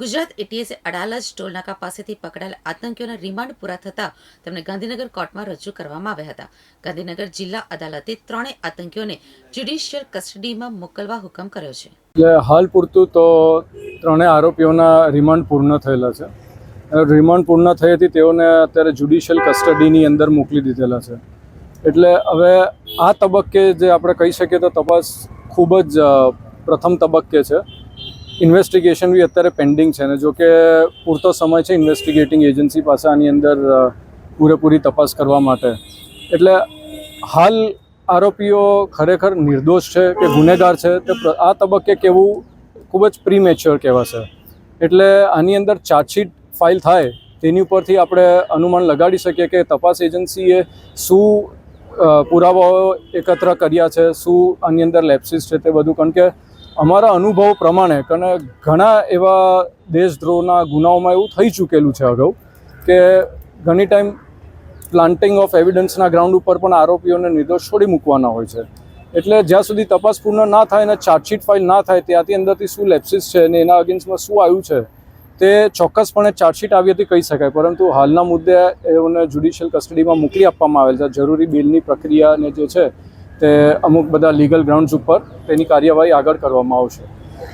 ગુજરાત એટીએસે અડાલજ ટોલનાકા પાસેથી પકડાયેલ આતંકીઓના રિમાન્ડ પૂરા થતાં તેમને ગાંધીનગર કોર્ટમાં રજૂ કરવામાં આવ્યા હતા. ગાંધીનગર જિલ્લા અદાલતે ત્રણેય આતંકીઓને જ્યુડિશિયલ કસ્ટડીમાં મોકલવા હુકમ કર્યો છે. હાલ પૂરતું તો ત્રણેય આરોપીઓના રિમાન્ડ પૂર્ણ થયેલા છે. રિમાન્ડ પૂર્ણ થઈ હતી તેઓને અત્યારે જ્યુડિશિયલ કસ્ટડીની અંદર મોકલી દીધેલા છે. એટલે હવે આ તબક્કે જે આપણે કહી શકીએ તો તપાસ ખૂબ જ પ્રથમ તબક્કે છે. ઇન્વેસ્ટિગેશન બી અત્યારે પેન્ડિંગ છે ને જો કે પૂરતો સમય છે ઇન્વેસ્ટિગેટિંગ એજન્સી પાસે આની અંદર પૂરેપૂરી તપાસ કરવા માટે. એટલે હાલ આરોપીઓ ખરેખર નિર્દોષ છે કે ગુનેગાર છે તે આ તબક્કે કહેવું ખૂબ જ પ્રીમેચ્યોર કહેવાશે. એટલે આની અંદર ચાર્જશીટ ફાઇલ થાય, તેની ઉપરથી આપણે અનુમાન લગાડી શકીએ કે તપાસ એજન્સીએ શું પુરાવાઓ એકત્ર કર્યા છે, શું આની અંદર લેપ્સિસ છે તે બધું. કારણ કે અમારા અનુભવ પ્રમાણે કારણ ઘણા એવા દેશદ્રોહના ગુનાઓમાં એવું થઈ ચૂકેલું છે અગાઉ કે ઘણી ટાઈમ પ્લાન્ટિંગ ઓફ એવિડન્સના ગ્રાઉન્ડ ઉપર પણ આરોપીઓને નિર્દોષ છોડી મૂકવાના હોય છે. એટલે જ્યાં સુધી તપાસ પૂર્ણ ના થાય અને ચાર્જશીટ ફાઇલ ના થાય, ત્યાંથી અંદરથી શું લેપ્સિસ છે અને એના અગેન્સ્ટમાં શું આવ્યું છે, તે ચોક્કસપણે ચાર્જશીટ આવી હતી કહી શકાય. પરંતુ હાલના મુદ્દે એઓને જ્યુડિશિયલ કસ્ટડીમાં મોકલી આપવામાં આવેલ છે. જરૂરી બિલની પ્રક્રિયાને જે છે તે અમુક બધા લીગલ ગ્રાઉન્ડ્સ ઉપર તેની કાર્યવાહી આગળ કરવામાં આવશે.